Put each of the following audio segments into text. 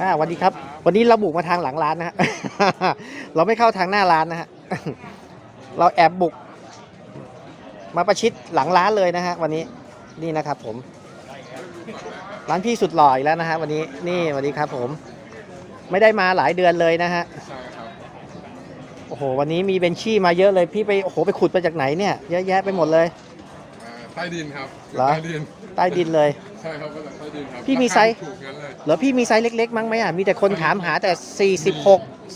อ่าสวัสดีครับ วันนี้เราบุกมาทางหลังร้านนะฮะ เราไม่เข้าทางหน้าร้านนะฮะ เราแอบบุก มาประชิดหลังร้านเลยนะฮะ วันนี้นี่นะครับผม ร้านพี่สุดหล่ออีกแล้วนะฮะวันนี้นี่สวัสดีครับผม ไม่ได้มาหลายเดือนเลยนะฮะโอ้โหวันนี้มีเบนชี่มาเยอะเลยพี่ไปโอ้โหไปขุดมาจากไหนเนี่ยเยอะแยะไปหมดเลย ใต้ดินครับเหรอ ใต้ดินใต้ดินเลย ใช่ครับมาจากใต้ดินครับพี่มีไซส์ ราคาถูกงั้นเลยเหรอพี่มีไซส์เล็กๆมั้งไหมอะมีแต่คนถามหาแต่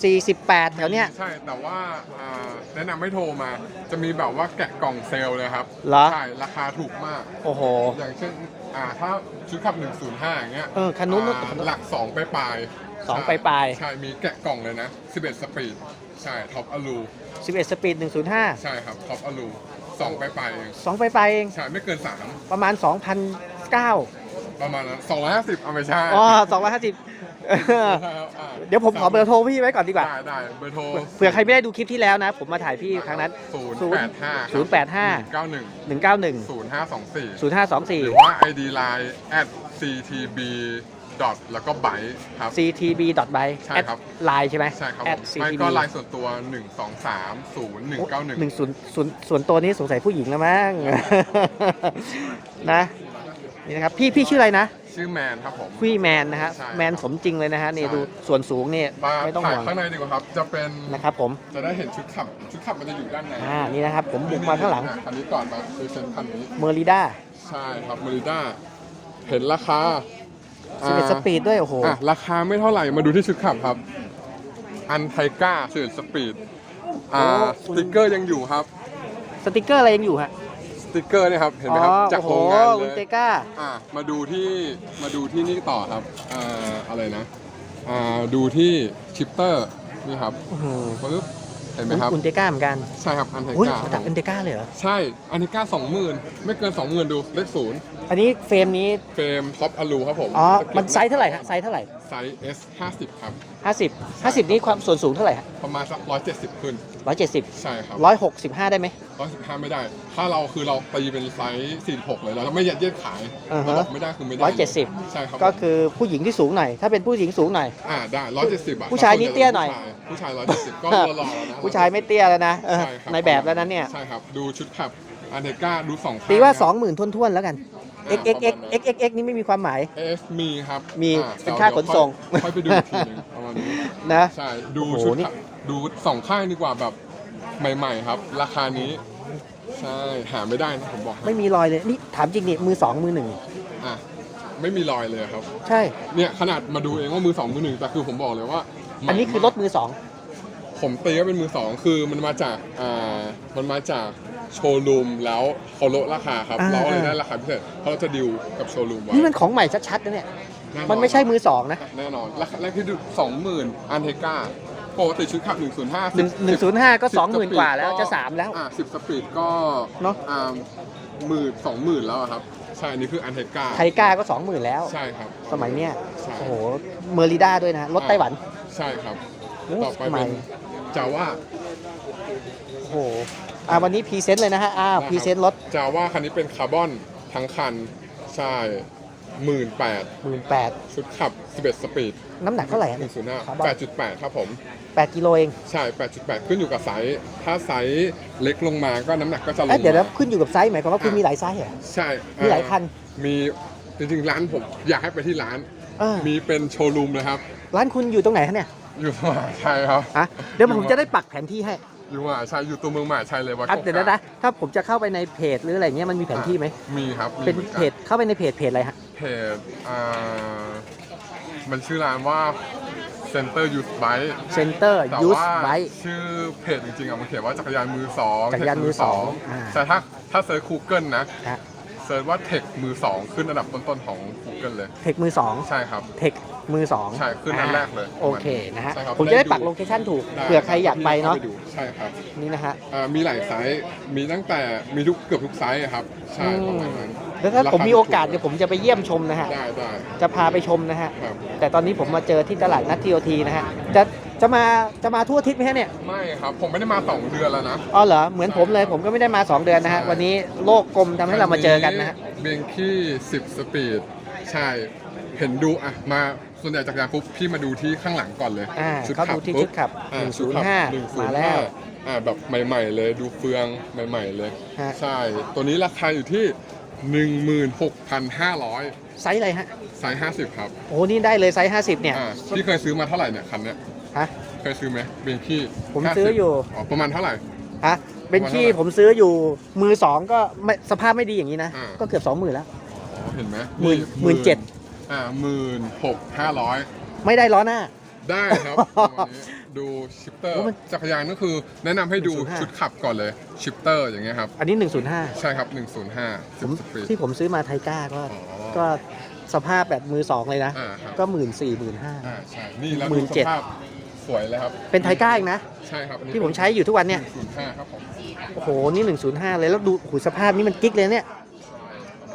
46 48 แถวเนี้ย ใช่แต่ว่าอ่าแนะนำไม่โทรมา จะมีแบบว่าแกะกล่องเซลล์เลยครับเหรอ ใช่ราคาถูกมาก โอ้โห อย่างเช่นอ่าถ้าชุดขับ 105อย่างเงี้ยเออคันนู้นอ่าหลัก2ไปปลายๆสองใช่ปลายใช่ มีแกะกล่องเลยนะ 11 สปีด ใช่ท็อปอลูๆ11 สปีด 105 ใช่ครับท็อปอลู2ไปปลายๆเอง2ปลายๆเอง ใช่ไม่เกินประมาณ 2,009 3ประมาณนั้น250เอาไม่ใช่อ๋อ250เออใช่ครับอ่าเดี๋ยวผมขอเบอร์โทรพี่ไว้ก่อนดีกว่า ได้ได้เบอร์โทรเผื่อใครไม่ได้ดูคลิปที่แล้วนะ ผมมาถ่ายพี่ครั้งนั้น ศูนย์แปดห้า085 เก้าหนึ่ง191 ศูนย์ห้าสองสี่ 0524หรือว่า ID Line at ctb dot แล้วก็ byte ครับ ctb by ใช่ครับ ไลน์ใช่ไหม ใช่ครับ at ผมไม่ ctb ก็ไลน์ส่วนตัว 1 2 3 0 1 9 หนึ่ง1ส่วนส่วนส่วนตัวนี้สงสัยผู้หญิงแล้วมั้ง นะนี่นะครับพี่พี่ชื่ออะไรนะชื่อแมนครับผมพี่แมนนะฮะใช่แมนสมจริงเลยนะฮะนี่ใช่ ดูส่วนสูงนี่มาไม่ต้องถ่ายห่วงข้างในดีกว่าครับ จะเป็นนะครับผมจะได้เห็นชุดขับ ชุดขับมันจะอยู่ด้านในอ่านี่นะครับผมบุกมาข้างหลังอะคันนี้ก่อนมาคือเซนคันนี้ เมอริด้าใช่ครับม e ริด้าเห็นราคา 11สปีดด้วยโอ้โห อะราคาไม่เท่าไหร่มาดูที่ชุดขับครับ อันไทก้า11สปีดอ่าโอ้สติกเกอร์ยังอยู่ครับ สติกเกอร์อะไรยังอยู่ฮะสติกเกอร์เนี่ยครับเห็นไหมอ๋อครับจากโอ้โหโรงงานเลอุนยเตก้า อะมาดูที่มาดูที่นี่ต่อครับอ่าอะไรนะอ่าดูที่ชิปเตอร์นี่ครับอื้อหือปึ๊บ เห็นไหมครับอุนเตก้าเหมือนกันใช่ครับอันไทอุ้ยก้ามาจากอุนเตก้าเลยเหรอ ใช่อันไทก้าสองหมื่นไม่เกินสองหมื่นดูเลขศูนย์อันนี้เฟรมนี้ เฟรมท็อปอลูครับผมอ๋อ มันไซส์เท่าไหร่ฮะ ไซส์เท่าไหร่ ไซส์ S 50 ครับ 50 50 นี้ความส่วนสูงเท่าไหร่ฮะ ประมาณสัก ร้อยเจ็ดสิบขึ้น170ใช่ครับ165ได้ไหม ร้อยสิบห้าไม่ได้ ถ้าเราคือเราตีเป็นไซส์สี่หกเลยแล้วเราไม่ยัดเยียดขายอ่าฮะ เราบอกไม่ได้คือไม่ได้170ใช่ครับก็คือผู้หญิงที่สูงหน่อย ถ้าเป็นผู้หญิงสูงหน่อย อ่าได้ร้อยเจ็ดสิบอะผู้ชายนี่เตี้ยหน่อย ผู้ชายร้อยเจ็ดสิบก็รอๆแล้วนะผู้ชายไม่เตี้ยแล้วนะเออใช่ครับในแบบแล้วนั้นเนี่ย ใช่ครับดูชุดขับอันเทก้าดูสองข้งตีว่าครับ20,000ท้วนๆแล้วกันอ่า x x x ประมาณนั้น x x x นี่ไม่มีความหมาย AS มีครับมีอ่เป็นค่าขนส่งเดี๋ยวค่อยค่อยไปดูอีกทีหนึงประมาณนี้นะ ใช่ดูโอ้โหชุดนี่ขับดูสองข้างดีกว่าแบบใหม่ ๆ ครับ ราคานี้ ใช่หาไม่ได้นะผมบอกให้ไม่มีรอยเลยนี่ถามจริงนี่มือสองมือหนึ่งอะไม่มีรอยเลยครับ ใช่ เนี่ยขนาดมาดูเองว่ามือสองมือหนึ่งแต่คือผมบอกเลยว่าใหม่อันนี้คือรถมือสอง ผมตีว่าเป็นมือสองคือมันมาจากอ่ามันมาจาก โชว์รูมแล้วเขาลดราคาครับ อ่า เราเลยได้ราคาพิเศษเพราะเราจะดิวกับโชว์รูมไว้นี่มันของใหม่ชัดๆนะเนี่ยแน่นอนมันไม่ใช่มือสองนะแน่นอนราคาแรกที่ดูสองหมื่นอันเทก้าปกติชุดขับหนึ่งศูนย์ห้าหนึ่งหนึ่งศูนย์ห้าก็สองหมื่นกว่าแล้วจะสามแล้ว อ่าสิบสปีดก็เนอะ อ่าหมื่นสองหมื่นแล้วอะครับ ใช่อันนี้คืออันเทก้าไทก้าก็สองหมื่นแล้ว ใช่ครับ สมัยเนี้ยใช่ โอ้โหเมอริด้าด้วยนะรถไต้หวัน ใช่ครับ โอ้ต่อไปใหม่เป็นจาว่าโอ้โห อ่าวันนี้พรีเซนต์เลยนะฮะอ้าวพรีเซนต์รถจาว่าคันนี้เป็นคาร์บอนทั้งคัน ใช่หมื่นแปดหมื่นแปดชุดขับ 11 สปีดน้ำหนักเท่าไหร่ฮะ หนึ่งศูนย์ห้าคาร์บอน แปดจุดแปดครับผม แปดกิโลเองใช่ 8.8 ขึ้นอยู่กับไซส์ถ้าไซส์เล็กลงมาก็น้ำหนักก็จะลงเอ้ยเดี๋ยวนะมาขึ้นอยู่กับไซส์หมายความว่าคุณมีหลายไซส์เหรอ ใช่มีหลายคัน มีจริงๆร้านผมอยากให้ไปที่ร้านเออมีเป็นโชว์รูมเลยครับ ร้านคุณอยู่ตรงไหนฮะเนี่ยอยู่มหาชัยครับ อะเดี๋ยวผมจะได้ปักแผนที่ให้ อยู่มหาชัยอยู่ตัวเมืองมหาชัยเลยวัดอะกกเดี๋ยวนะนะถ้าผมจะเข้าไปในเพจหรืออะไรเงี้ยมันมีแผนที่ไหมมีครับมีเป็นหมือกัเพจเข้าไปในเพจเพจอะไรฮะเพจอ่ามันชื่อร้านว่า Center Youth Bike Center แต่ Use ว่า Bike ชื่อเพจจริงๆอะมันเขียนว่าจักรยานมือสองจักรยานมือสองเทคอ่า แต่ถ้าถ้าเซิร์ช Google นะฮะเซิร์ชว่าเทคมือสองขึ้นอันดับต้นๆของ Google เลย เทคมือสองใช่ครับ เทค มือสองใช่ขึ้นอันแรกเลยโอเคนะฮะใช่ครับผมจะได้ได้ดูปักโลเคชั่นถูกเผื่อใครอยากไปเนาะข้ดูใช่ครับนี่นะฮะอ่ามีหลายไซส์มีตั้งแต่มีทุกเกือบทุกไซส์อะครับใช่ประมาณนั้นแล้วถ้าผมมีโอกาสรคเดี๋ยวผมจะไปเยี่ยมชมนะฮะได้ได้ จะพาไปชมนะฮะครับ แต่ตอนนี้ผมมาเจอที่ตลาดนัดทีโอทีนะฮะจะจะมาจะมาทั่วอาทิศไหมฮะเนี่ยไม่ครับผมไม่ได้มาสองเดือนแล้วนะ อ๋อเหรอเหมือนผมเลยผมก็ไม่ได้มา2เดือนนะฮะวันนี้โลกกลมทำให้เรามาเจอกันนะฮะ เบงคี้10 สปีด ใช่ เห็นดูอะ มา ส่วนใหญ่จักรยานปุ๊บพี่มาดูที่ข้างหลังก่อนเลยอ่าชุดเขาดูที่ปุ๊ชุดขับอ่าชุดขับ105 มาแล้ว 105อ่าแบบใหม่ ๆ เลยดูเฟืองใหม่ ๆ เลย ฮะ ใช่ ตัวนี้ราคาอยู่ที่ 16,500ไซส์อะไรฮะ ไซส์50 ครับโอ้นี่ได้เลยไซส์ 50 เนี่ยอ่าพี่เคยซื้อมาเท่าไหร่เนี่ยคันเนี้ยฮะ เคยซื้อไหมเบนคี้ผมซื้ออยู่ อ๋อประมาณเท่าไหร่ ฮะเบนชี่ประมาณเท่าไหร่ผมซื้ออยู่มือสองก็ไม่สภาพไม่ดีอย่างนี้นะ อ่า ก็เกือบสองหมื่นแล้ว อ๋อเห็นไหมหมื่นหมื่นเจ็ด อ่าหมื่นหกห้าร้อยไม่ได้ล้อหน้า ได้ครับประมาณนี้ดูชิปเตอร์โอ้มันจักรยานก็คือแนะนำให้ดู105 ชุดขับก่อนเลยชิปเตอร์อย่างเงี้ยครับ อันนี้ 105 ใช่ครับ 105 ผม10สปีดที่ผมซื้อมาไทก้าก็ อ๋อก็สภาพแบบมือสองเลยนะ อ่าครับก็หมื่นสี่หมื่นห้า อ่าใช่นี่แล้วหมื่ดูนสเจ็ดภาพสวยเลยครับเป็นไทก้าเองนะ ใช่ครับอันนี้ที่ผมใช้อยู่ทุกวันเนี่ย 105ครับผมโอ้โห นี่ 105 เลย แล้วดูโอ้โหสภาพนี้มันกิ๊กเลยเนี่ยประม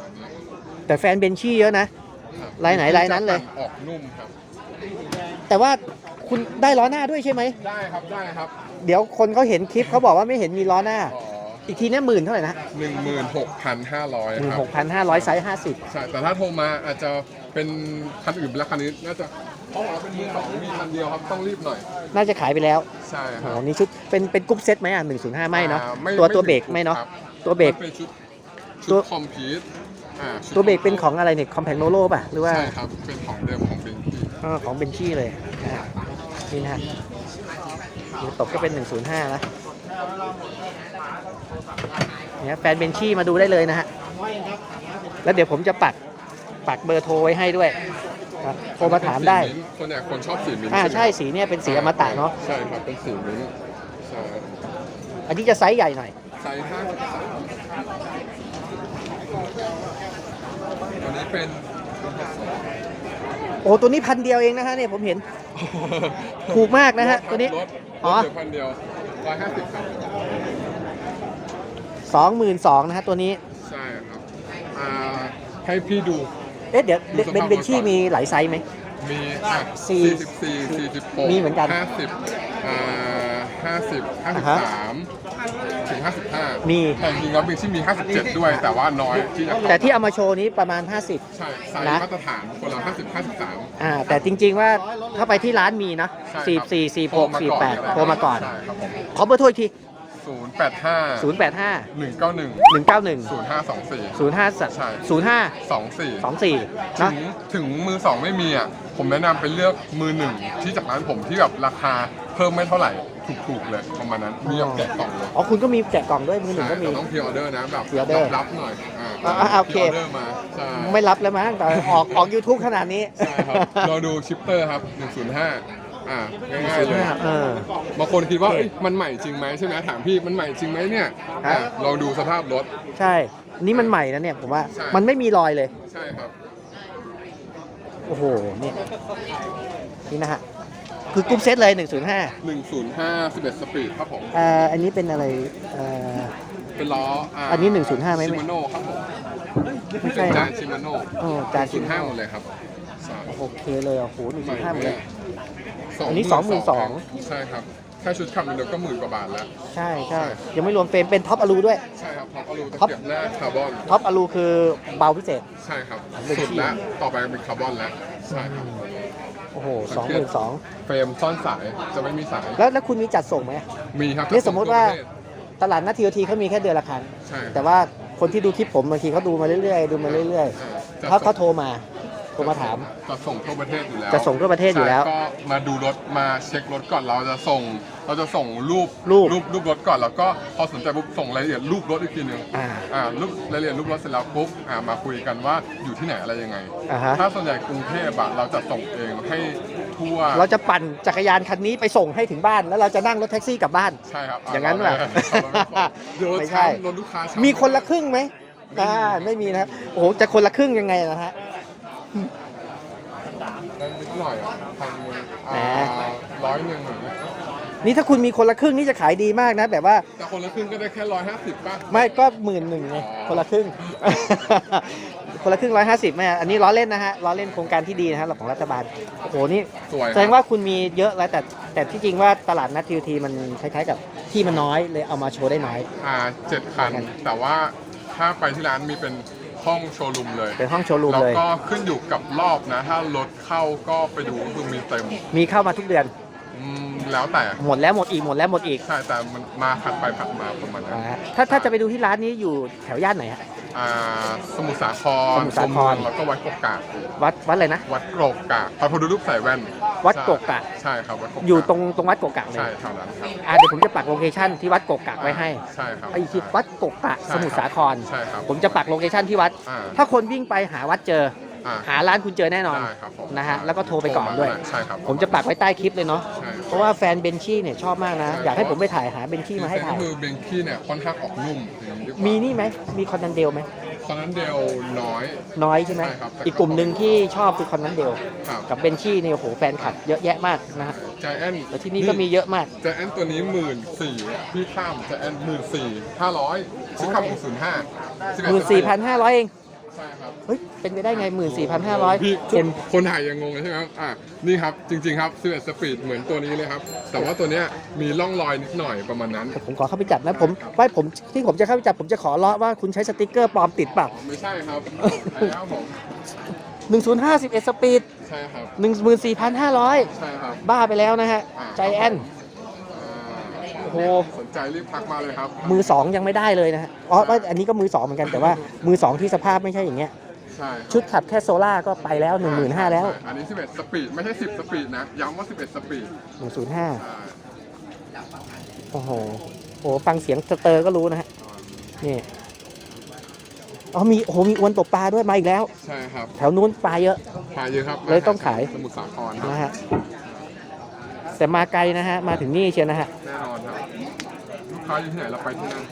าณนี้แต่แฟนเบนชี่เยอะนะ ครับลายไหนลายนั้นเลยจะออกนุ่มครับ แต่ว่าคุณได้ล้อหน้าด้วยใช่ไหม ได้ครับได้ครับเดี๋ยวคนเขาเห็นคลิปเขาบอกว่าไม่เห็นมีล้อหน้า อ๋ออีกทีเนี่ยหมื่นเท่าไหร่นะหนึ่งหมื่นหกพันห้าร้อยหมื่นครัหบกพันห้าร้อยไซส์ห้าสิบใช่แต่ถ้าโทรมาอาจจะเป็นคันอื่นและคันนี้น่าจะเพราะว่าเป็นมือสองมีคันเดียวครับต้องรีบหน่อย น่าจะขายไปแล้วใช่คโอ้รับ โหนี่ชุดเป็นเป็นกรุ๊ปเซตไหมอะหนึ่งศูนย์ห้าไม่เนาะอ่ตัวตัวถึงเบรกไม่เนาะครับ ตัวเบรก มันเป็นชุดตัชุวดคอมพิวต์ อ่าชุดตัวเบรกเป็นของอะไรเนี่ยคอมแพ t โนโลป่ะหรือว่าใช่ครับ เป็นของเดิมของบิงกี้เออของเบนชี่เลยนะฮะนี่นะฮะมือตบก็เป็น 105นะเนี่ยแฟนเบนชี่มาดูได้เลยนะฮะแล้วเดี๋ยวผมจะปักปักเบอร์โทรไว้ให้ด้วยครับโทรมาถามได้ สีมิ้นท์คนเนี่ยคนชอบสีมิ้นท์อ่าไหมใช่สีเนี่ยเป็นสีอมตะเนาะใช่ครับเป็นสีมิ้นท์ใช่อันนี้จะไซส์ใหญ่หน่อย ไซส์ห้าสิบสามัวนี้เป็นโอ้ตัวนี้พันเดียวเองนะฮะเนี่ยผมเห็น ถูกมากนะฮะตัวนี้อ๋อพันเดียวร้อยห้าสิบครับสองหมื่นสองนะฮะตัวนี้ ใช่ครับอ่าให้พี่ดู เอ๊ะเดี๋ยวเบภนเบนชี่มีหลายไซส์ไหม มีสี่สิบสี่สี่สิบ46 มีเหมือนกันห้าสิบอ่าสิบห้าสาม งห้าสิบห้ามี แต่จริงๆแล้วมีที่มีห้าสิบเจ็ดด้วย แต่ว่าน้อยที่จะแต่ที่เอามาโชว์นี้ประมาณ 50 ใช่ไซส์นะมาตรฐานคนละห้าสิบห้าสิบสามอ่าแต่จริงๆว่าถ้าไปที่ร้านมีนะใช่สี่ครับสี่สี่หกสี่แปดโทรมาก่อนใช่ครับผมขอเบอร์โทรอีกทีศูนย์แปดห้าศูนย์แปดห้าหนึ่งเก้าหนึ่งหนึ่งเก้าหนึ่งศูนย์ห้าสองสี่ศูนย์ห้าใช่ศูนย์ห้าสองสี่สองสี่ถึนะงถึงมือสองไม่มีอะผมแนะนำไปเลือกมือหนึ่งที่จากร้านผมที่แบบราคาเพิ่มไม่เท่าไหร่ ถูกๆเลยประมาณนั้นมีแบบแกะกล่องเลยอ๋อคุณก็มีแจกกล่องด้วยมือหนึ่งก็มีใช่แต่ต้องพิออเดอร์นะแบบ pre-order รับหน่อยอ่าอ่าอ่าโอเคพิออเดอร์มาใช่ไม่รับแล้วมั้งแต่ออกออก YouTube ขนาดนี้ใช่ครับเราดูชิปเตอร์ครับ 105 อ่าง่ายๆเลย เออ บางคนคิดว่าโอเคเอ้ยมันใหม่จริงไหมใช่ไหมถามพี่มันใหม่จริงไหมเนี่ยครับอะลองดูสภาพรถ ใช่ นี่มันใหม่นะเนี่ยผมว่า ใช่ มันไม่มีรอยเลย ใช่ครับ โอ้โหนี่นี่นะฮะ คือกรุ๊ปเซตเลย 105 105 11สปีดครับผม อ่าอันนี้เป็นอะไรอ่า เป็นล้ออ่าอันนี้105ไหม ชิมาโน่ครับผมไม่เป็ใช่นจานะนชิมาโน่โอ้จานชิม105หมดเลยครับใช่โอเคเลยอะโหหนึ่งใหม่ห้าหมดเลยสงอันนี้หมื่22,000 ใช่ครับแค่ชุดขับเดียวก็หมื่นกว่าบาทแล้ว ใช่ใช่ยังไม่รวมเฟรมเป็นท็อปอลูด้วย ใช่ครับพร้อมอลูตะท็อปเกียบหน้าคาร์บอน ท็อปอลูคือเบาพิเศษ ใช่ครับเป็นสุดที่แล้ว ต่อไปเป็นคาร์บอนแล้ว ใช่ครับโอ้โหสองหมื่นสองเฟรมซ่อนสายจะไม่มีสาย แล้วแล้วคุณมีจัดส่งไหมมีครับนี่สมมุติว่าทั่ประเทศตลาดนัดทีโอทีเขามีแค่เดือนละครั้งใช่แต่ว่าคนที่ดูคลิปผมบางทีเขาดูมาเรื่อยๆ ดูมาเรื่อยอ่าๆเขาเขาโทรมาโท รมาถาม จะส่งทั่วประเทศอยู่แล้วจะส่งทั่วประเทศอยู่แล้วใช่ก็มาดูรถมาเช็ครถก่อนเราจะส่ง เราจะส่งรูปรูปรูปรูปรถก่อนแล้วก็พอสนใจปุ๊บส่งรายละเอียดรูปรถอีกทีหนึงอ่าอ่ารูปรายละเอียดรูปรถเสร็จแล้วปุ๊บอ่ามาคุยกันว่าอยู่ที่ไหนอะไรยังไง อ่าฮะ ถ้าส่วนใหญ่กรุงเทพอะเราจะส่งเองให้ทั่วเราจะปั่นจักรยานคันนี้ไปส่งให้ถึงบ้าน แล้วเราจะนั่งรถแท็กซี่กลับบ้าน ใช่ครับอย่างนั้นเหรอเดี๋ยวรถไม่ใช่ ช้ำรถลูกค้าช้ำ มีคนละครึ่งไหมอ่าไม่มีนะครับโอ้โหจะคนละครึ่งยังไงนะฮะ นั่นนิดหน่อยอะพันหนึ่งแหมอ่าร้อยหนึ่งอย่างเงี้ยนี่ถ้าคุณมีคนละครึ่งนี่จะขายดีมากนะ แบบว่าแต่คนละครึ่งก็ได้แค่ร้อยห้าสิบป่ะ ไม่ก็หมื่นหนึ่งไงอ๋อคนละครึ่ง คนละครึ่งร้อยห้าสิบแม่อันนี้ล้อเล่นนะฮะล้อเล่นโครงการที่ดีนะฮะของรัฐบาลโอ้โหนี่สวยแสดงว่าคุณมีเยอะแล้วแต่แต่ที่จริงว่าตลาดนัดทีทีมันคล้ายๆกับที่มันน้อยเลยเอามาโชว์ได้น้อย อ่าเจ็ดคัน แต่ว่าถ้าไปที่ร้านมีเป็น ห้องโชว์รูมเลย เป็นห้องโชว์รูมแล้วเลย ก็ขึ้นอยู่กับรอบนะ ถ้ารถเข้าก็ไปดูก็คือมีเต็มมีเข้ามาทุกเดือน อืมแล้วแต่หมดแล้วหมดอีกหมดแล้วหมดอีกใช่แต่มันมาผัดไปผัดมาประมาณนั้นอ่าถ้าถ้าจะไปดูที่ร้านนี้อยู่แถวย่านไหนฮะ อ่าสมุทรสาครสมุทรสาครตัวเมืองแล้วก็วัดกกกากวัดวัดอะไรนะ วัดกกกากพระพุทธรูปใส่แว่น วัดกกกากใช่ครับวัดกกกากอยู่ตรงตรงวัดกกกากเลยใช่เท่านั้นครับอ่าเดี๋ยวผมจะปักโลเคชั่นที่วัดกกกากไว้ให้ใช่ครับไอ้ที่วัดกกกากใช่สมุทรสาคร ใช่ครับ ผมจะปักโลเคชั่นที่วัด อ่า ถ้าคนวิ่งไปหาวัดเจอ อ่าหาร้านคุณเจอแน่นอนได้ครับผมนะฮะแล้วก็โทรไปก่อนด้วย ใช่ครับ ผมจะปักไว้ใต้คลิปเลยเนาะใช่เพราะว่าแฟนเบนชี่เนี่ยชอบมากนะ อยากให้ผมไปถ่ายหาเบนชี่มาให้ถ่าย คือเบงกี้เนี่ยค่อนข้างออกนุ่มอย่างดีกว่ามีนี่ไหมมีคอนนันเดลไหม ตอนนั้นเดลน้อย น้อยใช่ไหมใช่ครับแต่ก็อีกกลุ่มหนึ่งที่ชอบคือคอนนันเดลครับ กับเบนชี่เนี่ยโอ้โหแฟนคลับเยอะแยะมากนะฮะใจแอนแต่ที่นี่ก็มีเยอะมากใจแอนตัวนี้หมื่นสี่พี่ข้ามใจแอนหมื่นสี่ห้าร้อยซื้อกลับหกศูนย์ห้าหมื่นสี่พันห้าร้อยเอง ใช่ครับ เฮ้ย เป็นไปได้ไงหมื่นสี่พันห้าร้อยพี่คเป็นนคนถ่ายยังงงเลยใช่ไหมครับอะนี่ครับจริง ๆ ครับ11สปีดเหมือนตัวนี้เลยครับ แต่ว่าตัวเนี้ยมีร่องรอยนิดหน่อยประมาณนั้น ผมขอเข้าไปจับนะผมว่าผมที่ผมจะเข้าไปจับผมจะขอเลาะว่าคุณใช้สติกเกอร์ปลอมติดเปล่าอ๋อไม่ใช่ครับแล้วผม1051สปีดใช่ครับ14,500 ใช่ครับ บ้าไปแล้วนะฮะอ่า ใจแอน อ่าโอ้โห สนใจรีบทักมาเลยครับมือสองยังไม่ได้เลยนะฮะอ๋อว่าอันนี้ก็มือสองเหมือนกันแต่ว่ามือสองที่สภาพไม่ใช่อย่างเงี้ย ใช่ครับชุดขับแค่โซล่าก็ไปแล้ว 15,000แล้ว ใช่อันนี้ 11 สปีด ไม่ใช่ 10 สปีดนะ ย้ำว่า 11 สปีด105 ใช่โอ้โหโอ้ฟังเสียงสเตอร์ก็รู้นะฮะ นี่ อ๋อมี โอ้โห มีอวนตกปลาด้วยมาอีกแล้ว ใช่ครับแถวนู้นปลาเยอะ ขายเยอะครับเลยต้องขาย สมุทรสาครครับนะฮะ แต่มาไกลนะฮะ มาถึงนี่เชียวนะฮะ แน่นอนครับ ลูกค้าอยู่ที่ไหนเราไปที่นั่น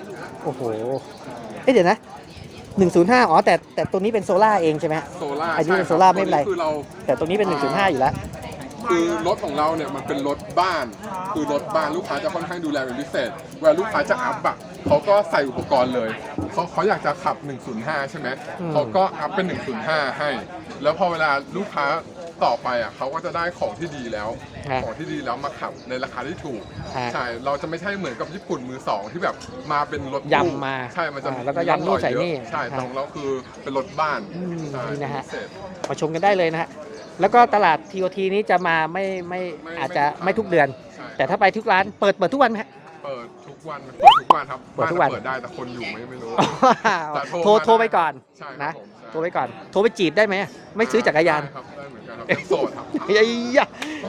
โอ้โห เอ๊ะเดี๋ยวนะ 105 อ๋อแต่แต่ตัวนี้เป็นโซล่าเองใช่ไหมฮะ โซล่าอันนี้เป็นใช่คบโซล่าไม่เป็นไรตัวคือเรา แต่ตัวนี้เป็น 105 อยู่แล้ว คือรถของเราเนี่ยมันเป็นรถบ้าน คือรถบ้านลูกค้าจะค่อนข้างดูแลเป็นพิเศษ เวลาลูกค้าจะอัพอะเขาก็ใส่อุปกรณ์เลยเขาเขาอยากจะขับ 105 ใช่ไหมอืม เขาก็อัพเป็น 105 ให้ แล้วพอเวลาลูกค้า ต่อไปอะเขาก็จะได้ของที่ดีแล้ว ฮะของที่ดีแล้วมาขับในราคาที่ถูก ฮะใช่ เราจะไม่ใช่เหมือนกับญี่ปุ่นมือสองที่แบบมาเป็นรถตู้ยำมาใช่ มันจะอ่าแล้วก็ยำนู่นใส่นี่ใช่แต่ของเราคือเป็นรถบ้านอืมใช่นี่นะฮะ พิเศษ มาชมกันได้เลยนะฮะ แล้วก็ตลาด TOT นี้จะมาไม่ไม่ไม่อาจจะไม่ไม่ทุกเดือน ใช่ แต่ถ้าไปทุกร้านเปิดเปิดทุกวันไหมฮะ เปิดทุกวันเปิดทุกวันครับเปิดทุกวัน บ้าเปิดได้แต่คนอยู่ไหมไม่รู้ แต่โทรมาโทรไปก่อนใช่ครับนะ ผมใช่ โทรไปก่อน โทรไปจีบได้ไหมไม่ซื้อจักรยานได้ครับได้เหมือนกันครับเป็นโสดครับไอ้ยะ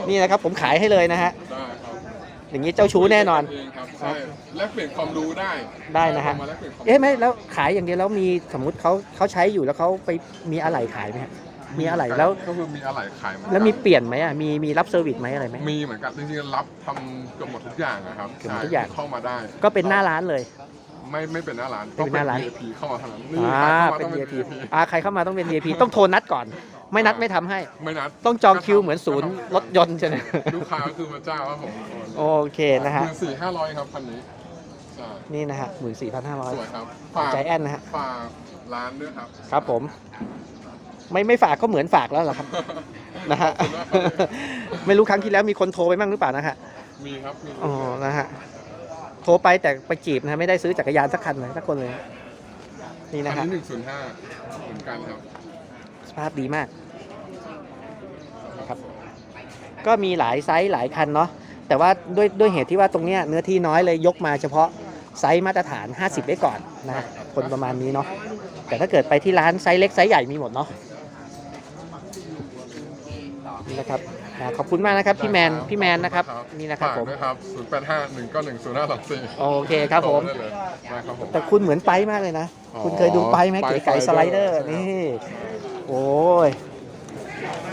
นี่นะครับผมขายให้เลยนะฮะ ได้ครับอย่างนี้เจ้าชู้แน่นอนเองครับใช่แลกเปลี่ยนความรู้ได้ได้นะฮะมาแลกเปลี่ยนความรู้เอ๊ะไม่แล้วขายอย่างเดียวแล้วมีสมมุติเขาเขาใช้อยู่แล้วเขาไปมีอะไหล่ขายไหมฮะ มีอะไหล่แล้ว ก็คือมีอะไหล่ขายเหอนกันแล้วมีเปลี่ยนไหมอะมีมีรับเซอร์วิสไหมอะไรไหม มีเหมือนกันจริงๆรับทำเกือบหมดทุกอย่างนะครับเกือบหมดทุกอย่าง ใช่เข้ามาได้ก็เป็นหน้าร้านเลย ไม่ไม่เป็นหน้าร้านไม่เป็นหน้าร้าน ต้อง VIP เข้ามาเท่านั้นนี่อ่าใครเข้ามาเป็นต้องเป็น VIP VIP อ่าใครเข้ามาต้องเป็น VIP ต้องโทรนัดก่อน ไม่นัดไม่ทำให้ ไม่นัดต้องจองคิวเหมือนศูนย์รถยนต์ใช่ไหมลูกค้าก็คือมาจ้างว่าผมโอเคนะฮะหมื่นสี่ห้าร้อยครับคันนี้ใช่นี่นะฮะหมื่นสี่พันห้าร้อยสวยครับฝากใจแอนนะฮะ ฝากร้านด้วยครับครับผม ไม่ไม่ฝากก็เหมือนฝากแล้วเหรอครับ นะฮะ ไม่รู้ครั้งที่แล้วมีคนโทรไปบ้างหรือเปล่านะฮะ มีครับมีอ๋อ นะฮะโทรไปแต่ไปจีบนะฮะไม่ได้ซื้อจักรยานสักคันเลยสักคนเลย นี่นะคันฮะนี้หนึ่งศูนย์ห้าเหมือนกันครับสภาพดีมาก ครับ ก็มีหลายไซส์หลายคันเนาะแต่ว่าด้วยด้วยเหตุที่ว่าตรงเนี้ยเนื้อที่น้อยเลยยกมาเฉพาะไซส์มาตรฐาน 50 ไว้ก่อนนะคนประมาณนี้เนาะแต่ถ้าเกิดไปที่ร้านไซส์เล็กไซส์ใหญ่มีหมดเนาะนี่นะครับ อ่าขอบคุณมากนะครับพี่แมนพี่แมนนะครับนี่นะครับฝากผมด้วยครับศูนย์แปดห้าหนึ่งเก้าหนึ่งศูนย์ห้าสองสี่โอเคครับผมได้เลยได้ครับผมแต่คุณเหมือนไปมากเลยนะอ๋อคุณเคยดูไปไหมไปเก๋ไก่สไลเดอร์สไลเดอร์นี่โอ้ย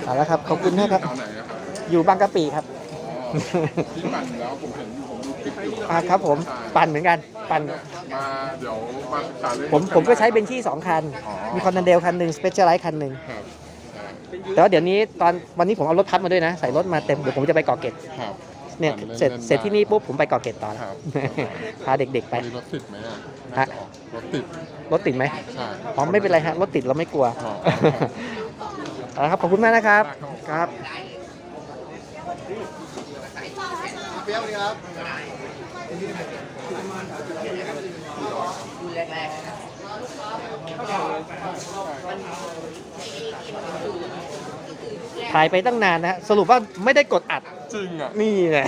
เอาละครับขอบคุณนะครับแถวไหนอะครับอยู่บางกะปิครับอ๋อที่ปั่นอยู่แล้วผมเห็นอยู่ผมดูคลิปอยู่อ่าครับผมใช่ปั่นเหมือนกันปั่นมาเดี๋ยวมาศึกษาเรื่องผมผมก็ใช้เบนชี่สองคันอ๋อมีคอนนันเดลคันหนึ่งสเปเชียลไลท์คันหนึ่งครับ แต่ว่าเดี๋ยวนี้ตอนวันนี้ผมเอารถพัดมาด้วยนะ ใส่รถมาเต็มเดี๋ยวผมจะไปเกาะเกร็ดครับ เนี่ยปั่นล่นเสร็จล่นเสร็จได้ที่นี่ปุ๊บผมไปเกาะเกร็ดต่อครับ พาเด็กๆไปมีรถติดไหมอะฮะน่าจะออกรถติดรถติดไหมใช่ อ๋อไม่เป็นไรฮะรถติดเราไม่กลัวอ๋อ เอาละครับขอบคุณมากนะครับครับคถ่ายไปตั้งนานนะฮะสรุปว่าไม่ได้กดอัดจริงอะ นี่แหละ